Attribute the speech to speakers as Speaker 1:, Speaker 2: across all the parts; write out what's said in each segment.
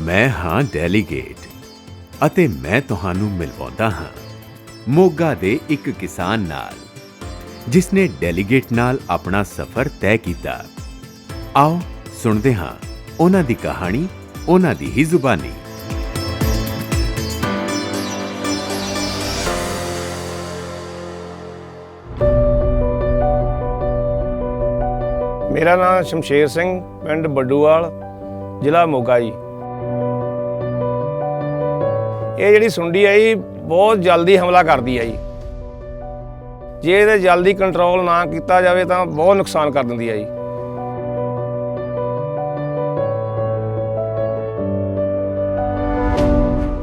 Speaker 1: ਮੈਂ ਹਾਂ ਡੈਲੀਗੇਟ ਅਤੇ ਮੈਂ ਤੁਹਾਨੂੰ ਮਿਲਵਾਉਂਦਾ ਹਾਂ। ਮੋਗਾ ਦੇ ਇੱਕ ਕਿਸਾਨ ਨਾਲ ਜਿਸ ਨੇ ਡੈਲੀਗੇਟ ਨਾਲ ਆਪਣਾ ਸਫ਼ਰ ਤੈਅ ਕੀਤਾ। ਆਓ ਸੁਣਦੇ ਹਾਂ ਉਹਨਾਂ ਦੀ ਕਹਾਣੀ, ਉਹਨਾਂ ਦੀ ਹੀ ਜ਼ੁਬਾਨੀ।
Speaker 2: ਮੇਰਾ ਨਾਮ ਸ਼ਮਸ਼ੇਰ ਸਿੰਘ, ਪਿੰਡ ਬੱਡੂਵਾਲ, ਜ਼ਿਲ੍ਹਾ ਮੋਗਾ ਜੀ। ਇਹ ਜਿਹੜੀ ਸੁੰਡੀ ਹੈ ਜੀ ਬਹੁਤ ਜਲਦੀ ਹਮਲਾ ਕਰਦੀ ਹੈ ਜੀ ਜੇ ਇਹਦੇ ਜਲਦੀ ਕੰਟਰੋਲ ਨਾ ਕੀਤਾ ਜਾਵੇ ਤਾਂ ਬਹੁਤ ਨੁਕਸਾਨ ਕਰ ਦਿੰਦੀ ਹੈ ਜੀ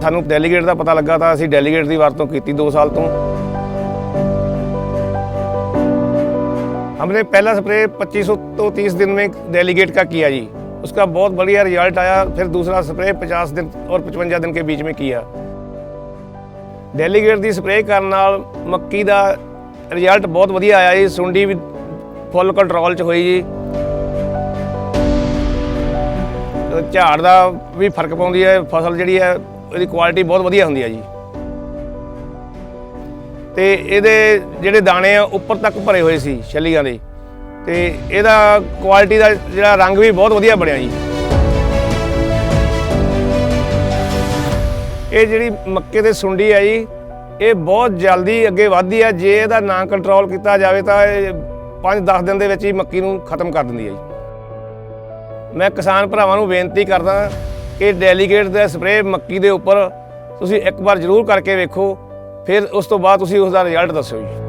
Speaker 2: ਸਾਨੂੰ ਡੈਲੀਗੇਟ ਦਾ ਪਤਾ ਲੱਗਾ ਤਾਂ ਅਸੀਂ ਡੈਲੀਗੇਟ ਦੀ ਵਰਤੋਂ ਕੀਤੀ 2 ਸਾਲ ਤੋਂ हमने पहला स्प्रे 2500 तो 30 दिन में डेलीगेट का किया जी उसका बहुत बढ़िया रिजल्ट आया फिर दूसरा स्प्रे 50 दिन और 55 दिन के बीच में किया ਡੈਲੀਗੇਟ ਦੀ ਸਪਰੇਅ ਕਰਨ ਨਾਲ ਮੱਕੀ ਦਾ ਰਿਜ਼ਲਟ ਬਹੁਤ ਵਧੀਆ ਆਇਆ ਜੀ, ਸੁੰਡੀ ਵੀ ਫੁੱਲ ਕੰਟਰੋਲ 'ਚ ਹੋਈ ਜੀ। ਝਾੜ ਦਾ ਵੀ ਫ਼ਰਕ ਪਾਉਂਦੀ ਹੈ, ਫਸਲ ਜਿਹੜੀ ਹੈ ਇਹਦੀ ਕੁਆਲਿਟੀ ਬਹੁਤ ਵਧੀਆ ਹੁੰਦੀ ਹੈ ਜੀ। ਤੇ ਇਹਦੇ ਜਿਹੜੇ ਦਾਣੇ ਆ, ਉੱਪਰ ਤੱਕ ਭਰੇ ਹੋਏ ਸੀ, ਛੱਲੀਆਂ ਦੇ। ਤੇ ਇਹਦਾ ਕੁਆਲਿਟੀ ਦਾ ਜਿਹੜਾ ਰੰਗ ਵੀ ਬਹੁਤ ਵਧੀਆ ਬਣਿਆ ਜੀ। ਇਹ ਜਿਹੜੀ ਮੱਕੇ ਦੇ ਸੁੰਡੀ ਆ ਜੀ ਇਹ ਬਹੁਤ ਜਲਦੀ ਅੱਗੇ ਵਧਦੀ ਆ। ਜੇ ਇਹਦਾ ਨਾ ਕੰਟਰੋਲ ਕੀਤਾ ਜਾਵੇ ਤਾਂ ਇਹ 5-10 ਦਿਨ ਦੇ ਵਿੱਚ ਹੀ ਮੱਕੀ ਨੂੰ ਖਤਮ ਕਰ ਦਿੰਦੀ ਹੈ ਜੀ। ਮੈਂ ਕਿਸਾਨ ਭਰਾਵਾਂ ਨੂੰ ਬੇਨਤੀ ਕਰਦਾ ਕਿ ਡੈਲੀਗੇਟ ਦਾ ਸਪਰੇਅ ਮੱਕੀ ਦੇ ਉੱਪਰ ਤੁਸੀਂ ਇੱਕ ਵਾਰ ਜ਼ਰੂਰ ਕਰਕੇ ਵੇਖੋ, ਫਿਰ ਉਸ ਤੋਂ ਬਾਅਦ ਤੁਸੀਂ ਉਸ ਦਾ ਰਿਜ਼ਲਟ ਦੱਸਿਓ ਜੀ।